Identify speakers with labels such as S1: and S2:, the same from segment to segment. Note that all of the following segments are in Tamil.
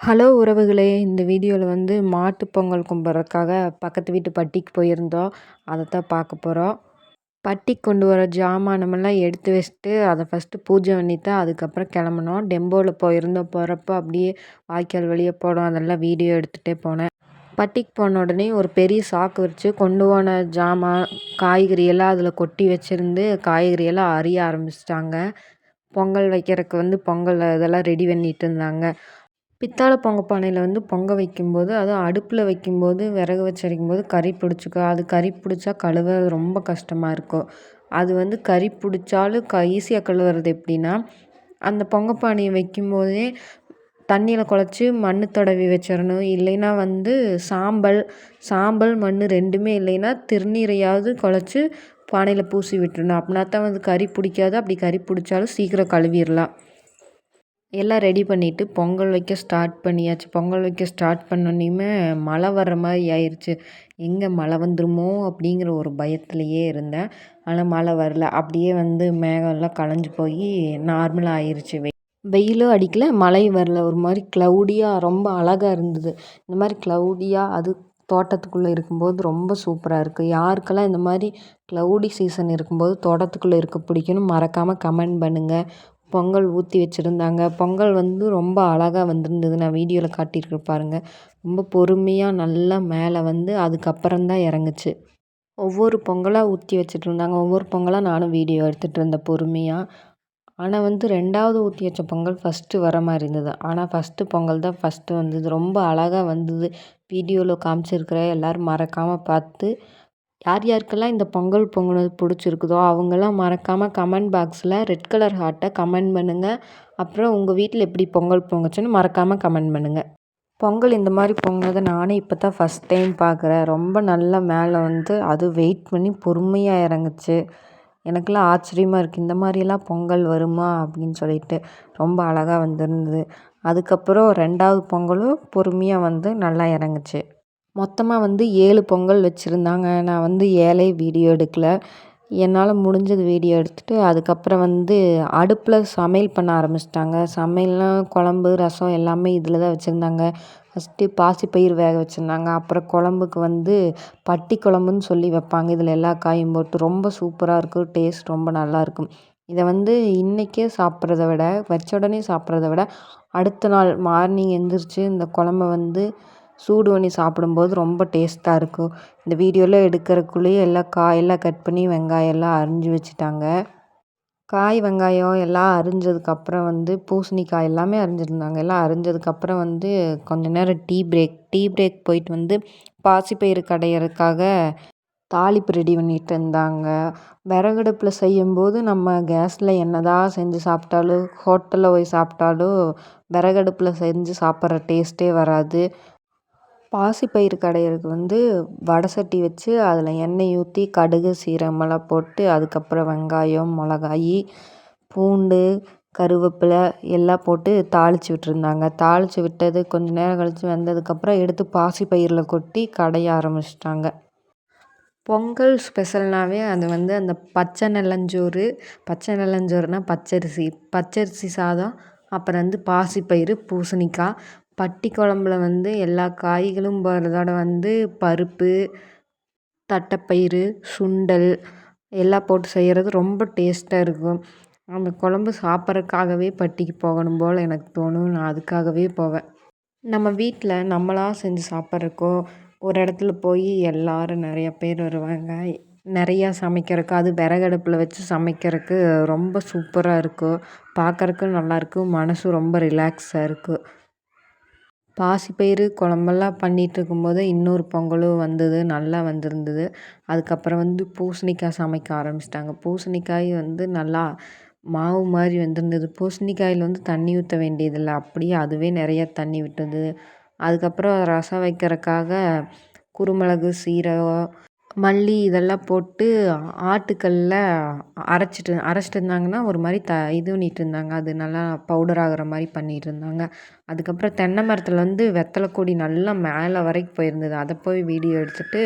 S1: ஹலோ உறவுகளே இந்த வீடியோவில் வந்து மாட்டு பொங்கல் கும்பிட்றதுக்காக பக்கத்து வீட்டு பட்டிக்கு போயிருந்தோம். அதை தான் பார்க்க போகிறோம் பட்டிக்கு கொண்டு வர ஜாமானமெல்லாம் எடுத்து வச்சுட்டு அதை ஃபஸ்ட்டு பூஜை பண்ணிட்டு அதுக்கப்புறம் கிளம்புனோம். டெம்போவில் போயிருந்தோம். போகிறப்ப அப்படியே வாய்க்கால் வழியே போனோம். அதெல்லாம் வீடியோ எடுத்துகிட்டே போனேன். பட்டிக்கு போன உடனே ஒரு பெரிய சாக்கு வச்சு கொண்டு போன ஜாமான் காய்கறி எல்லாம் அதில் கொட்டி வச்சுருந்து காய்கறியெல்லாம் அறிய ஆரம்பிச்சிட்டாங்க. பொங்கல் வைக்கிறதுக்கு வந்து பொங்கல் இதெல்லாம் ரெடி பண்ணிட்டு இருந்தாங்க. பித்தளை பொங்க பானையில் வந்து பொங்க வைக்கும்போது அதுவும் அடுப்பில் வைக்கும்போது விறகு வச்சு எரிக்கும்போது கரி பிடிச்சிக்கும். அது கரி பிடிச்சா கழுவ ரொம்ப கஷ்டமாக இருக்கும். அது வந்து கரி பிடிச்சாலும் க ஈஸியாக கழுவுறது எப்படின்னா அந்த பொங்க பானையை வைக்கும்போதே தண்ணியில் குழச்சி மண் தடவி வச்சிடணும். இல்லைன்னா வந்து சாம்பல் சாம்பல் மண் ரெண்டுமே இல்லைன்னா திருநீரையாவது குழச்சி பானையில் பூசி விட்டுறணும் அப்படின்னா தான் வந்து கறி பிடிக்காது. அப்படி கறி பிடிச்சாலும் சீக்கிரம் கழுவிடலாம். எல்லாம் ரெடி பண்ணிவிட்டு பொங்கல் வைக்க ஸ்டார்ட் பண்ணியாச்சு. பொங்கல் வைக்க ஸ்டார்ட் பண்ணோன்னையுமே மழை வர்ற மாதிரி ஆயிடுச்சு எங்கே மழை வந்துடுமோ அப்படிங்கிற ஒரு பயத்துலையே இருந்தேன். ஆனால் மழை வரல. அப்படியே வந்து மேகம்லாம் கலைஞ்சு போய் நார்மலாக ஆயிடுச்சு வெயிலும் அடிக்கல மழையும் வரல. ஒரு மாதிரி க்ளவுடியாக ரொம்ப அழகாக இருந்தது. இந்த மாதிரி க்ளவுடியாக அது தோட்டத்துக்குள்ளே இருக்கும்போது ரொம்ப சூப்பராக இருக்குது யாருக்கெல்லாம் இந்த மாதிரி க்ளவுடி சீசன் இருக்கும்போது தோட்டத்துக்குள்ளே இருக்க பிடிக்கும்னு மறக்காமல் கமெண்ட் பண்ணுங்கள் பொங்கல் ஊற்றி வச்சுருந்தாங்க. பொங்கல் வந்து ரொம்ப அழகாக வந்திருந்தது. நான் வீடியோவில் காட்டியிருக்கேன் பாருங்கள் ரொம்ப பொறுமையாக நல்லா மேலே வந்து அதுக்கப்புறம் தான் இறங்குச்சு. ஒவ்வொரு பொங்கலாக ஊற்றி வச்சுட்டு இருந்தாங்க ஒவ்வொரு பொங்கலாக நானும் வீடியோ எடுத்துகிட்டு இருந்தேன் பொறுமையாக ஆனால் வந்து ரெண்டாவது ஊற்றி வச்ச பொங்கல் ஃபஸ்ட்டு வர மாதிரி இருந்தது. ஆனால் ஃபஸ்ட்டு பொங்கல் தான் ஃபஸ்ட்டு வந்தது. ரொம்ப அழகாக வந்தது. வீடியோவில் காமிச்சிருக்கிற எல்லோரும் மறக்காமல் பார்த்து யார் யாருக்கெல்லாம் இந்த பொங்கல் பொங்குனது பிடிச்சிருக்குதோ அவங்கெல்லாம் மறக்காமல் கமெண்ட் பாக்ஸில் ரெட் கலர் ஹார்ட்டை கமெண்ட் பண்ணுங்கள் அப்புறம் உங்கள் வீட்டில் எப்படி பொங்கல் பொங்குச்சுன்னு மறக்காமல் கமெண்ட் பண்ணுங்கள் பொங்கல் இந்த மாதிரி பொங்கினதை நானே இப்போ தான் ஃபஸ்ட் டைம் பார்க்குறேன் ரொம்ப நல்லா மேலே வந்து அது வெயிட் பண்ணி பொறுமையாக இறங்குச்சு. எனக்கெல்லாம் ஆச்சரியமாக இருக்குது இந்த மாதிரியெல்லாம் பொங்கல் வருமா அப்படின்னு சொல்லிட்டு ரொம்ப அழகாக வந்திருந்தது. அதுக்கப்புறம் ரெண்டாவது பொங்கலும் பொறுமையாக வந்து நல்லா இறங்குச்சு. மொத்தமாக வந்து ஏழு பொங்கல் வச்சுருந்தாங்க. நான் வந்து ஏழே வீடியோ எடுக்கலை. என்னால் முடிஞ்சது வீடியோ எடுத்துகிட்டு அதுக்கப்புறம் வந்து அடுப்பில் சமையல் பண்ண ஆரம்பிச்சிட்டாங்க. சமையல்னால் குழம்பு ரசம் எல்லாமே இதில் தான் வச்சுருந்தாங்க. ஃபஸ்ட்டு பாசிப்பயிறு வேக வச்சுருந்தாங்க. அப்புறம் குழம்புக்கு வந்து பட்டி குழம்புன்னு சொல்லி வைப்பாங்க. இதில் எல்லா காயும் போட்டு ரொம்ப சூப்பராக இருக்கும். டேஸ்ட் ரொம்ப நல்லாயிருக்கும் இதை வந்து இன்றைக்கே சாப்பிட்றத விட வச்ச உடனே சாப்பிட்றத விட அடுத்த நாள் மார்னிங் எழுந்திரிச்சி இந்த குழம்ப வந்து சூடு பண்ணி சாப்பிடும்போது ரொம்ப டேஸ்ட்டாக இருக்கும். இந்த வீடியோவில் எடுக்கிறக்குள்ளேயே எல்லாம் காயெல்லாம் கட் பண்ணி வெங்காயம் எல்லாம் அரிஞ்சு வச்சுட்டாங்க. காய் வெங்காயம் எல்லாம் அரிஞ்சதுக்கப்புறம் வந்து பூசணிக்காய் எல்லாமே அரிஞ்சிருந்தாங்க. எல்லாம் அரிஞ்சதுக்கப்புறம் வந்து கொஞ்ச நேரம் டீ பிரேக் டீ பிரேக் போயிட்டு வந்து பாசிப்பயிறு கடையிறதுக்காக தாளிப்பு ரெடி பண்ணிகிட்டு இருந்தாங்க. விறகடுப்பில் செய்யும்போது நம்ம கேஸில் என்ன தான் செஞ்சு சாப்பிட்டாலும் ஹோட்டலில் போய் சாப்பிட்டாலும் விறகடுப்பில் செஞ்சு சாப்பிட்ற டேஸ்ட்டே வராது. பாசிப்பயிறு கடையிறதுக்கு வந்து வடை சட்டி வச்சு அதில் எண்ணெய் ஊற்றி கடுகு சீரகமெல்லாம் போட்டு அதுக்கப்புறம் வெங்காயம் மிளகாயி பூண்டு கருவேப்பிலை எல்லாம் போட்டு தாளித்து விட்டுருந்தாங்க. தாளித்து விட்டது கொஞ்சம் நேரம் கழித்து வெந்ததுக்கப்புறம் எடுத்து பாசிப்பயிரில் கொட்டி கடைய ஆரம்பிச்சிட்டாங்க. பொங்கல் ஸ்பெஷல்னாவே அது வந்து அந்த பச்சை நெல்லஞ்சோறு பச்சை நெல்லஞ்சோறுனா பச்சரிசி பச்சரிசி சாதம் அப்புறம் வந்து பாசிப்பயிறு பூசணிக்காய் பட்டி குழம்புல வந்து எல்லா காய்களும் போடுறதோட வந்து பருப்பு தட்டைப்பயிறு சுண்டல் எல்லாம் போட்டு செய்கிறது ரொம்ப டேஸ்ட்டாக இருக்கும். அந்த குழம்பு சாப்பிட்றக்காகவே பட்டிக்கு போகணும் போல் எனக்கு தோணும். நான் அதுக்காகவே போவேன். நம்ம வீட்டில் நம்மளாக செஞ்சு சாப்பிட்றக்கோ ஒரு இடத்துல போய் எல்லோரும் நிறைய பேர் வருவாங்க. நிறையா சமைக்கிறதுக்கு அது விறகடுப்பில் வச்சு சமைக்கிறதுக்கு ரொம்ப சூப்பராக இருக்கும். பார்க்குறக்கும் நல்லாயிருக்கும் மனதும் ரொம்ப ரிலாக்ஸாக இருக்கும். பாசிப்பயிறு குழம்பெல்லாம் பண்ணிகிட்ருக்கும்போது இன்னொரு பொங்கலும் வந்தது நல்லா வந்திருந்தது. அதுக்கப்புறம் வந்து பூசணிக்காய் சமைக்க ஆரம்பிச்சிட்டாங்க. பூசணிக்காய் வந்து நல்லா மாவு மாதிரி வந்திருந்தது. பூசணிக்காயில் வந்து தண்ணி ஊற்ற வேண்டியதில்லை. அப்படியே அதுவே நிறையா தண்ணி விட்டது. அதுக்கப்புறம் ரசம் வைக்கிறதுக்காக குருமிளகு சீரகம் மல்லி இதெல்லாம் போட்டு ஆட்டுக்கல்லில் அரைச்சிட்டு அரைச்சிட்டு இருந்தாங்கன்னா ஒரு மாதிரி த இது பண்ணிட்டு இருந்தாங்க அது நல்லா பவுடர் ஆகிற மாதிரி பண்ணிட்டு இருந்தாங்க அதுக்கப்புறம் தென்னை மரத்தில் வந்து வெத்தலை கொடி நல்லா மேலே வரைக்கும் போயிருந்தது. அதை போய் வீடியோ எடுத்துகிட்டு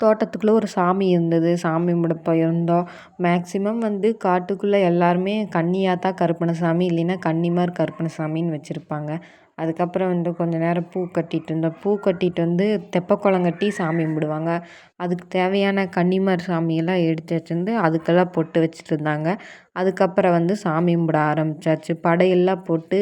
S1: தோட்டத்துக்குள்ளே ஒரு சாமி இருந்தது. சாமி கும்பிட போயிருந்தோம். மேக்ஸிமம் வந்து காட்டுக்குள்ளே எல்லாருமே கன்னியாத்தா கருப்பணசாமி இல்லைன்னா கன்னிமார் கருப்பணசாமின்னு வச்சுருப்பாங்க. அதுக்கப்புறம் வந்து கொஞ்ச நேரம் பூ கட்டிகிட்டு இருந்தோம். பூ கட்டிட்டு வந்து தெப்பக்குளம் கட்டி சாமி கும்பிடுவாங்க. அதுக்கு தேவையான கன்னிமார் சாமியெல்லாம் எடுத்து வச்சிருந்து அதுக்கெல்லாம் பொட்டு வச்சுட்டு இருந்தாங்க. அதுக்கப்புறம் வந்து சாமி கும்பிட ஆரம்பிச்சாச்சு. படையெல்லாம் போட்டு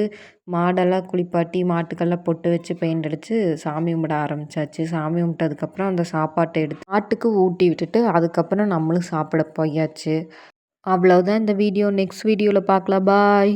S1: மாடெல்லாம் குளிப்பாட்டி மாட்டுக்கெல்லாம் பொட்டு வச்சு பெயிண்ட் அடித்து சாமி கும்பிட ஆரம்பிச்சாச்சு. சாமி கும்பிட்டதுக்கப்புறம் அந்த சாப்பாட்டை எடுத்து மாட்டுக்கு ஊட்டி விட்டுட்டு அதுக்கப்புறம் நம்மளும் சாப்பிட போயாச்சு. அவ்வளோதான் இந்த வீடியோ நெக்ஸ்ட் வீடியோவில் பார்க்கலாம். பாய்